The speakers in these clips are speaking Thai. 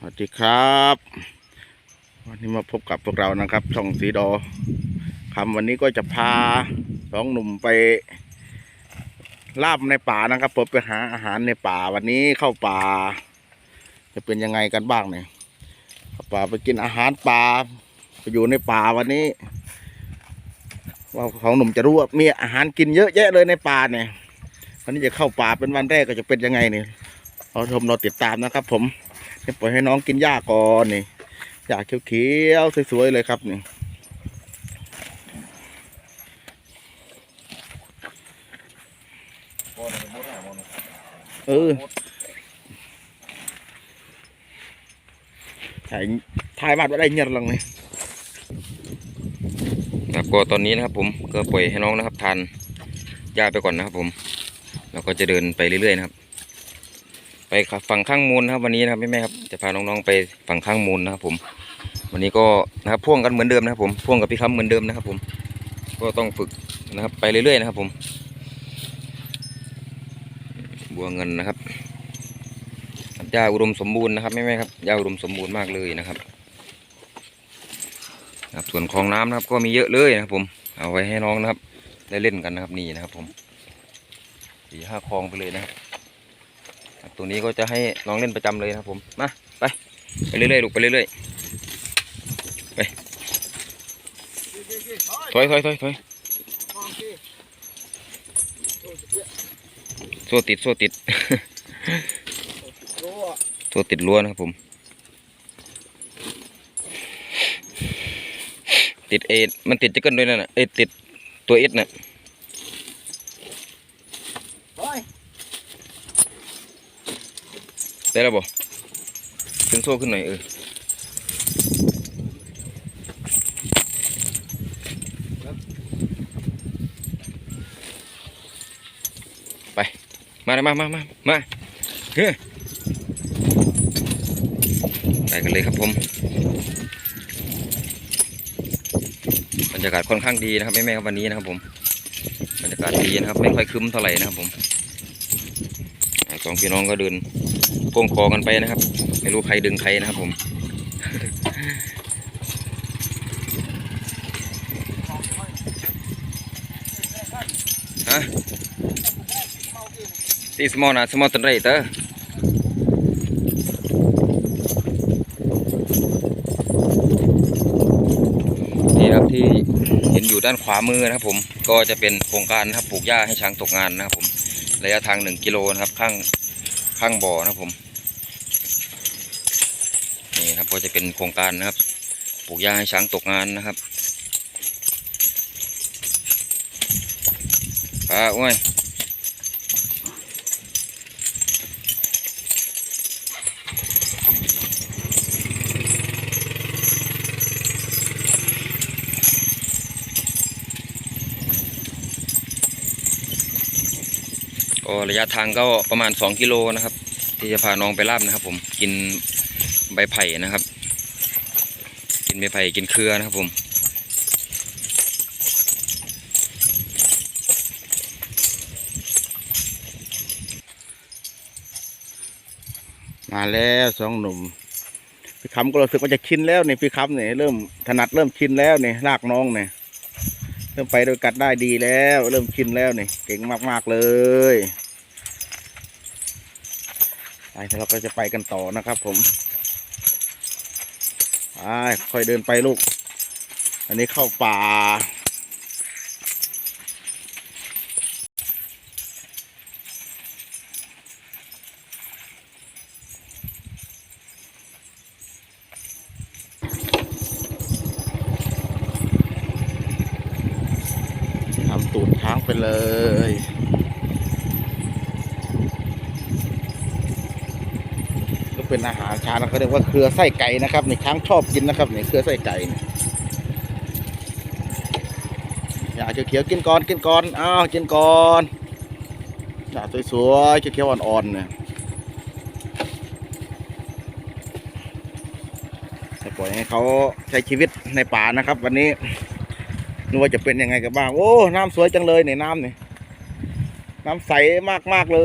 สวัสดีครับ วันนี้มาพบกับพวกเรานะครับ ช่องสีดอคำวันนี้ก็จะพาสองหนุ่มไปลาบในป่านะครับผมไปหาอาหารในป่าวันนี้เข้าป่า จะเป็นยังไงกันบ้างเนี่ยเข้าป่าไปกินอาหารป่าไปอยู่ในป่าวันนี้ว่าของหนุ่มจะรู้ว่ามีอาหารกินเยอะแยะเลยในป่าเนี่ยวันนี้จะเข้าป่าเป็นวันแรกก็จะเป็นยังไงเนี่ยเราชมเราติดตามนะครับ ผม จะปล่อยให้น้องกินหญ้าก่อนนี่หญ้าเขียวๆสวยๆเลยครับนี่เออถ่ายถ่ายมาดว่าได้เงียบลังเลยครับก็ตอนนี้นะครับ ผมก็ปล่อยให้น้องนะครับทานหญ้าไปก่อนนะครับ ผม แล้วก็จะเดินไปเรื่อยๆนะครับ ไปฝั่งข้างมูลนะครับ วันนี้นะครับแม่ๆครับจะพาน้องๆไปฝั่งข้างมูลนะครับ ผม วันนี้ก็นะครับพ่วงกันเหมือนเดิมนะครับ ผมพ่วงกับพี่ค้ำเหมือนเดิมนะครับ ผม ก็ต้องฝึกนะครับ ไปเรื่อยๆนะครับ ผม บัวเงินนะครับหญ้าอุดมสมบูรณ์นะครับแม่ๆครับหญ้าอุดมสมบูรณ์มากเลยนะครับครับส่วนคลองน้ำนะครับ ก็มีเยอะเลยนะครับ ผม เอาไว้ให้น้องนะครับ ได้เล่นกันนะครับนี่นะครับ ผมสี่ห้าคลองไปเลยนะครับ ตรงนี้ก็จะให้น้องเล่นประจำเลยนะครับผมมาไปไปเรื่อยๆลูกไปเรื่อยๆไปถอยถอยถอยถอยโซ่ติดโซ่ติดโซ่ติดรั้วนะครับผม ติดเอมันติดจะเกินด้วยนั่นน่ะเอยติดตัวเอสน่ะ ได้แล้วบ่ขึ้นโซ่ขึ้นหน่อยเออไป มาเลยมามามามาเฮ้ยไปกันเลยครับผมบรรยากาศค่อนข้างดีนะครับแม่ๆครับวันนี้นะครับผมบรรยากาศดีนะครับไม่ค่อยคึ้มเท่าไหร่นะครับผม อ่าสองพี่น้องก็เดินพ่วงคอกันไปนะครับ ไม่รู้ใครดึงใครนะครับผมฮะตีสมอนะสมอตันไรเตอร์นี่ครับที่เห็นอยู่ด้านขวามือนะครับผมก็จะเป็นโครงการนะครับปลูกหญ้าให้ช้างตกงานนะครับผม ระยะทางหนึ่งกิโลนะครับ ข้างข้างบ่อนะครับผมนี่ครับก็จะเป็นโครงการนะครับปลูกหญ้าให้ช้างตกงานนะครับป้าอ้วย ก็ระยะทางก็ประมาณ 2 กิโลนะครับ ที่จะพาน้องไปลาบนะครับ ผมกินใบไผ่นะครับ กินใบไผ่กินเครือนะครับผมมาแล้วสองหนุ่มพี่คำก็รู้สึกว่าจะชินแล้วนี่พี่คำเนี่ยเริ่มถนัดเริ่มชินแล้วนี่ลากน้องเนี่ย ริ่มไปโดยกัดได้ดีแล้ว เริ่มชินแล้วนี่เก่งมากๆเลยไปเราก็จะไปกันต่อนะครับ ผมไปค่อยเดินไปลูก อันนี้เข้าป่า ตูดช้างไปเลย ก็เป็นอาหารช้างนะเขาเรียกว่าเครือไส้ไก่นะครับนี่ช้างชอบกินนะครับนี่เครือไส้ไก่อยากเขียวๆกินก่อนกินก่อนอ้าวกินก่อนอยากสวยๆเขียวๆอ่อนๆเนี่ยปล่อยให้เขาใช้ชีวิตในป่านะครับ วันนี้ นึกว่าจะเป็นยังไงกันบ้าง โอ้ น้ำสวยจังเลยในน้ำเนี่น้ำใสมากมากเล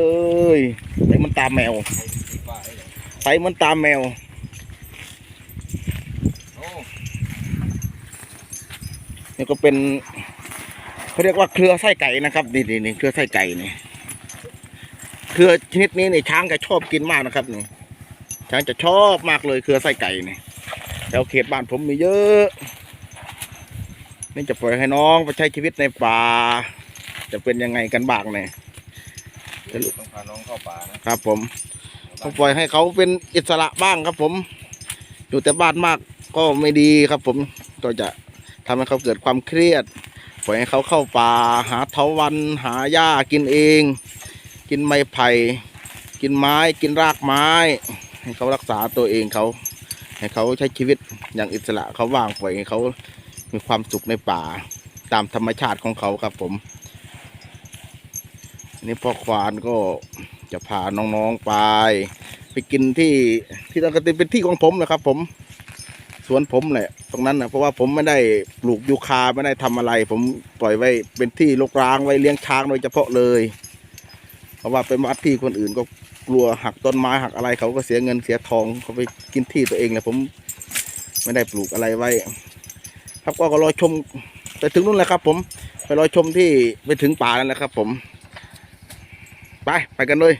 ยใสมันตามแมวใสมันตามแมวนี่ก็เป็นเขาเรียกว่าเครือไส้ไก่นะครับนี่นี่นี่เครือไส้ไก่นี่เครือชนิดนี้นี่ช้างจะชอบกินมากนะครับนี่ช้างจะชอบมากเลยเครือไส้ไก่นี่แถวเขตบ้านผมมีเยอะ นี่จะปล่อยให้น้องไปใช้ชีวิตในป่า จะเป็นยังไงกันบ้างเนี่ยต้องพาน้องเข้าป่านะครับ ผมต้องปล่อยให้เขาเป็นอิสระบ้างครับ ผม อยู่แต่บ้านมากก็ไม่ดีครับ ผมก็จะทำให้เขาเกิดความเครียด ปล่อยให้เขาเข้าป่า หาเถาวันหาหญ้ากินเอง กินไม้ไผ่กินไม้กินรากไม้ ให้เขารักษาตัวเองเขา ให้เขาใช้ชีวิตอย่างอิสระเขาว่างปล่อยให้เขา มีความสุขในป่า ตามธรรมชาติของเขาครับผมนี่พ่อควานก็จะพาน้องๆไป ไปกินที่ที่ตะกติเป็นที่ของผมนะครับ ผม สวนผมแหละตรงนั้นนะเพราะว่าผมไม่ได้ปลูกยูคาไม่ได้ทำอะไร ผมปล่อยไว้เป็นที่รกร้างไว้เลี้ยงช้างโดยเฉพาะเลย เพราะว่าเป็นวัดที่คนอื่นก็กลัวหักต้นไม้หักอะไรเขาก็เสียเงินเสียทองเขาไปกินที่ตัวเองเลยผมไม่ได้ปลูกอะไรไว้ ครับก็รอชมไปถึงนู่นแหละครับ ผมไปรอชมที่ไปถึงป่านั่นแหละครับ ผม ไปไปกันเลย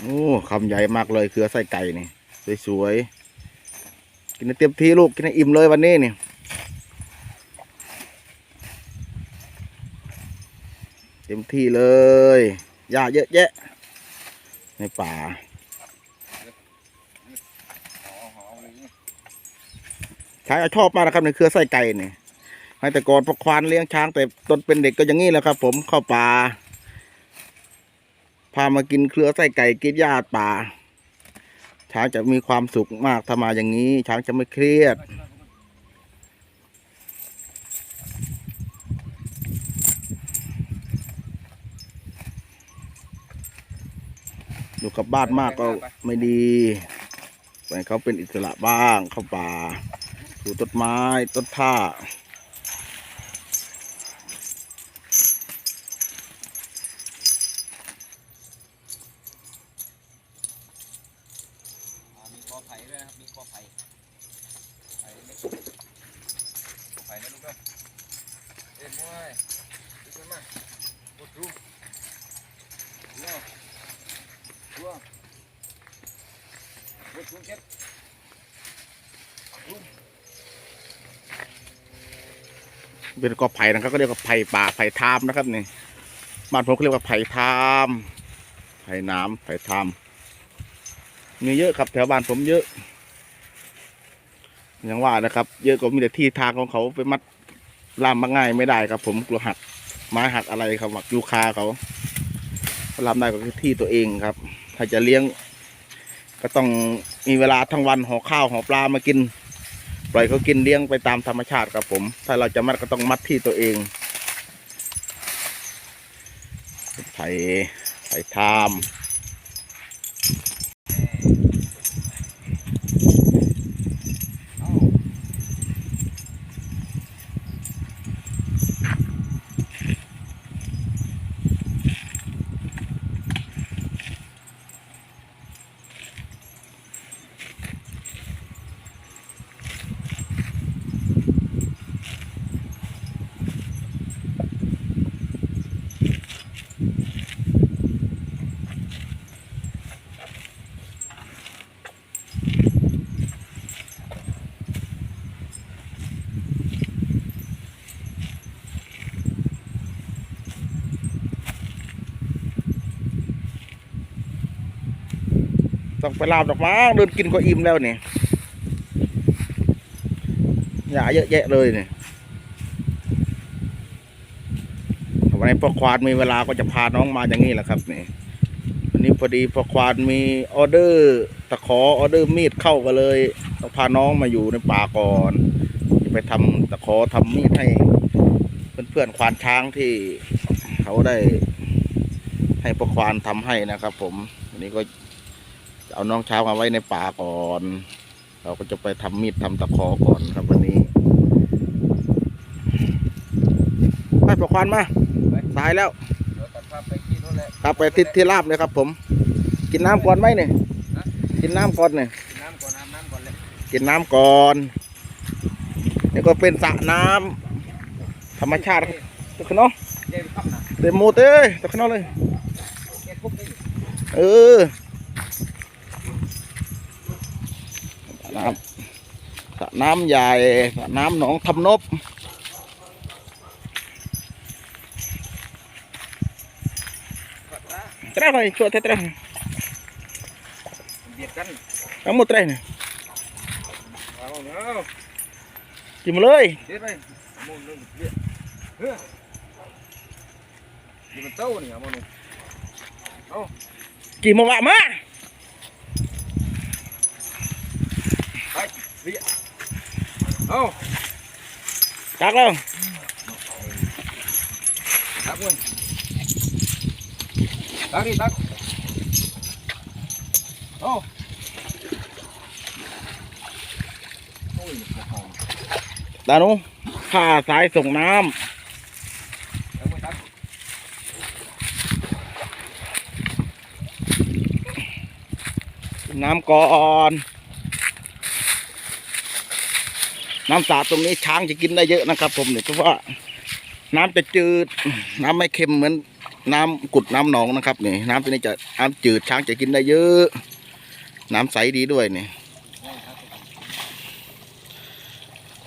โอ้คำใหญ่มากเลยเครือไส้ไก่นี่ สวยๆ กินให้เต็มที่ลูก กินให้อิ่มเลยวันนี้นี่ เต็มที่เลยหญ้าเยอะแยะ ในป่าชายชอบมากนะครับในเครือไส้ไก่เนี่ยให้แต่ก่อนพอควานเลี้ยงช้างแต่ตนเป็นเด็กก็อย่างนี้แหละครับ ผมเข้าป่า พามากินเครือไส้ไก่กินหญ้าป่า ช้างจะมีความสุขมากถ้ามาอย่างนี้ ช้างจะไม่เครียด อยู่กับบ้านมากก็ไม่ดีปล่อยให้เขาเป็นอิสระบ้างเข้าป่าดูต้นไม้ต้นท่ามีกอไผ่ด้วยนะครับ มีกอไผ่ไผ่เล็กกอไผ่นะลูกเด้อเอ็นมวยดูกันมาบดรูเนาะัวบดรูเก็บเป็นกอไผ่นะครับก็เรียกว่าไผ่ป่าไผ่ทามนะครับนี่บ้านผมก็เรียกว่าไผ่ทามไผ่น้ำไผ่ทามมีเยอะครับแถวบ้านผมเยอะอย่างว่านะครับ เยอะก็มีแต่ที่ทางของเขาไปมัดล่ามมาง่ายไม่ได้ครับ ผมกลัวหักไม้หักอะไรครับหักยูคาเขาล่ามได้ก็คือที่ตัวเองครับ ถ้าจะเลี้ยง ก็ต้องมีเวลาทั้งวันห่อข้าวห่อปลามากิน ปล่อยเขากินเลี้ยงไปตามธรรมชาติครับผม ถ้าเราจะมัดก็ต้องมัดที่ตัวเองไผ่ไผ่ทาม ต้องไปลาบดอกไม้เดินกินก็อิ่มแล้วเนี่ยหญ้าเยอะแยะเลยเนี่ยวันนี้พ่อควานมีเวลาก็จะพาน้องมาอย่างนี้แหละครับนี่วันนี้พอดีพ่อควานมีออเดอร์ตะขอออเดอร์มีดเข้าก็เลยต้องพาน้องมาอยู่ในป่าก่อนจะไปทำตะขอทำมีดให้เพื่อนๆควานช้างที่เขาได้ให้พ่อควานทำให้นะครับ ผมวันนี้ก็ เอาน้องเช้างมาไว้ในป่าก่อน เราก็จะไปทำมีดทำตะขอก่อนครับวันนี้ไปประควานมาสายแล้วเดี๋ยวตัดภาพไปที่นู่นแหละครับไปที่ที่ลาบเลยครับ ผม กินน้ำก่อนไหมเนี่ยฮะกินน้ำก่อนเนี่ยน้ำก่อนน้ำน้ำก่อนเลยกินน้ำก่อนนี่ก็เป็นสระน้ำธรรมชาติตะขนอเดี๋ยวขับนะเต็มหมดเอ้ยตะขนอเลยแกคุบได้เออสระน้ำสระ น้ำใหญ่สระน้ำหนองทำนบขับนะเตะเลยช่วยเตะเตะเบียดกันทั้งหมดเตะเนี่ยเอาเนาะกินมาเลยเดี๋ยวไปเอาโมนนึงเบียดเฮ้ยนี่มันเต้านี่เอาโมนนึงกินมาวะมาไปเบียดเอาจักแล้วตักมันตักดิตักเอาโอ้ยกระเพราดานุข้าสายส่ งน้เอามาตักำกินน้ำก่อน น้ำสาดตรงนี้ช้างจะกินได้เยอะนะครับ ผมเนี่ยเพราะว่าน้ำจะจืด น้ำไม่เค็มเหมือนน้ำกุดน้ำหนองนะครับนี่น้ำตัวนี้จะน้ำจืดช้างจะกินได้เยอะ น้ำใสดีด้วยนี่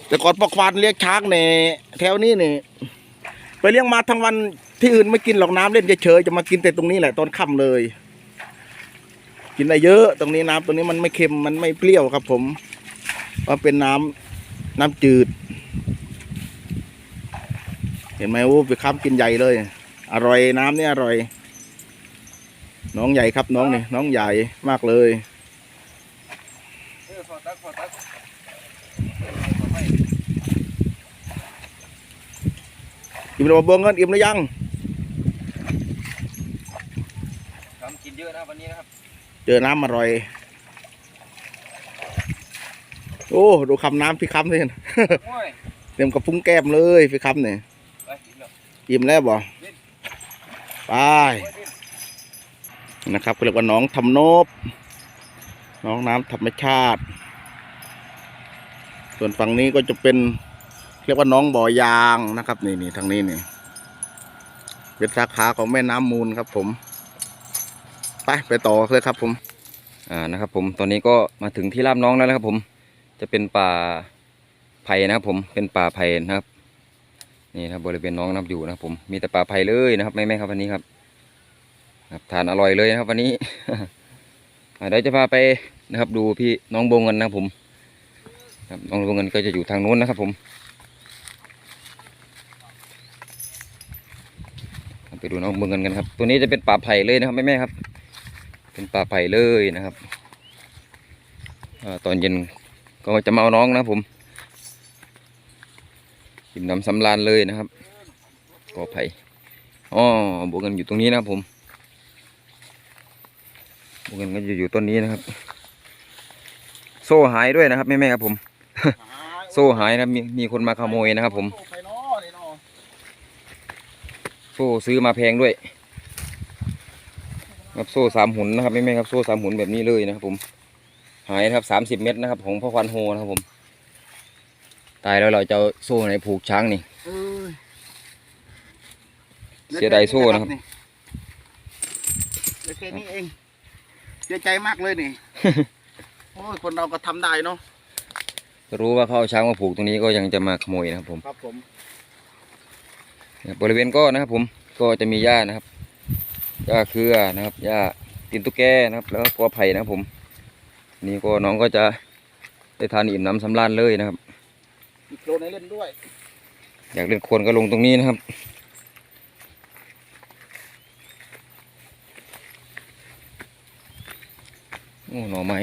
แต่ก่อนปอกควานเลี้ยงช้างเนี่ยแถวนี้นี่ไปเลี้ยงมาทั้งวันที่อื่นไม่กินหรอกน้ำเล่นเฉยๆจะมากินแต่ตรงนี้แหละตอนค่ำเลย กินได้เยอะ ตรงนี้น้ำตรงนี้มันไม่เค็มมันไม่เปรี้ยวครับ ผมมันเป็นน้ำ น้ำจืด เห็นไหมโอ้ไปค้ำกินใหญ่เลย อร่อยน้ำนี่อร่อย น้องใหญ่ครับน้องนี่น้องใหญ่มากเลยเออพอตักพอตักอิ่มแล้วบ่เบิ่งกันอิ่มหรือยังทำกินเยอะนะวันนี้นะครับ เจอน้ำอร่อย โอ้ดูคำน้ำพี่คำสิโอ้ยเต็มกระพุ้งแก้มเลยพี่คำเนี่ยไปกินแล้วอิ่มแล้วบ่ไปโอ้ยดินะครับเขาเรียกว่าหน้องทำนบหน้องน้ำธรรมชาติ ส่วนฝั่งนี้ก็จะเป็น เรียกว่าหน้องบ่อยางนะครับ นี่นี่ทางนี้นี่เป็นสาขาของแม่น้ำมูลครับ ผม ไปไปต่อเลยครับ ผม อ่านะครับ ผมตอนนี้ก็มาถึงที่ราบน้องแล้วนะครับ ผม จะเป็นป่าไผ่นะครับผมเป็นป่าไผ่นะครับ นี่ครับบริเวณน้องนับอยู่นะครับผมมีแต่ป่าไผ่เลยนะครับแม่แม่ครับวันนี้ครับครับทานอร่อยเลยนะครับ วันนี้เดี๋ยวจะพาไปนะครับ ดูพี่น้องบงเงินนะครับผมครับน้องบงเงินก็จะอยู่ทางนู้นนะครับผมไปดูน้องบงเงินกันครับ ตัวนี้จะเป็นป่าไผ่เลยนะครับแม่แม่ครับ เป็นป่าไผ่เลยนะครับอตอนเย็น ก็จะมาเอาน้องนะผมกินน้ำสำราญเลยนะครับกอไผ่อ๋อบวกกันอยู่ตรงนี้นะผมบวกกันก็จะอยู่ต้นนี้นะครับ โซ่หายด้วยนะครับแม่ๆครับผม โซ่หายนะมีมีคนมาขโมยนะครับ ผม โซ่ซื้อมาแพงด้วยครับโซ่สามหุนนะครับไม่ไม่ครับโซ่สามหุนแบบนี้เลยนะครับผม หายนะครับสามสิบเมตรนะครับ ของพ่อควันโฮนะครับผม ตายแล้วเราจะเอาโซ่ไหนผูกช้างนี่เอ้ยเสียดายโซ่นะครับเหลือแค่นี้เองเสียใจมากเลยนี่ โอ้ยคนเราก็ทำได้เนาะรู้ว่าเขาเอาช้างมาผูกตรงนี้ก็ยังจะมาขโมยนะครับผมครับผมเนี่ยบริเวณก็นะครับผมก็จะมีหญ้านะครับหญ้าเครือนะครับหญ้าตีนตุ๊กแกนะครับ แล้วก็กอไผ่นะครับผม นี่ก็น้องก็จะได้ทานอิ่มน้ำสำราญเลยนะครับมีโคลนให้เล่นด้วย อยากเล่นโคลนก็ลงตรงนี้นะครับ โอ้หน่อไม้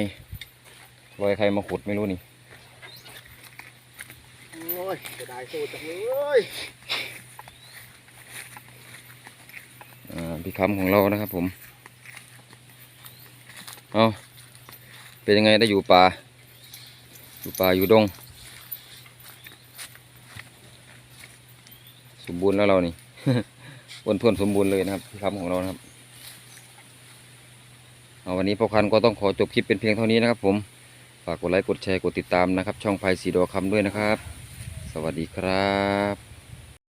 ลอยใครมาขุดไม่รู้นี่โอ้ยเสียดายโซ่จังเลยอ่าพี่คำของเรานะครับผม เอา เป็นยังไงได้อยู่ป่า อยู่ป่าอยู่ดง สมบูรณ์แล้วเรานี่อ้วนทวนสมบูรณ์เลยนะครับที่คำของเรานะครับเอาวันนี้พ่อคันก็ต้องขอจบคลิปเป็นเพียงเท่านี้นะครับผม ฝากกดไลค์กดแชร์กดติดตามนะครับ ช่องไฟสีดอคำด้วยนะครับ สวัสดีครับ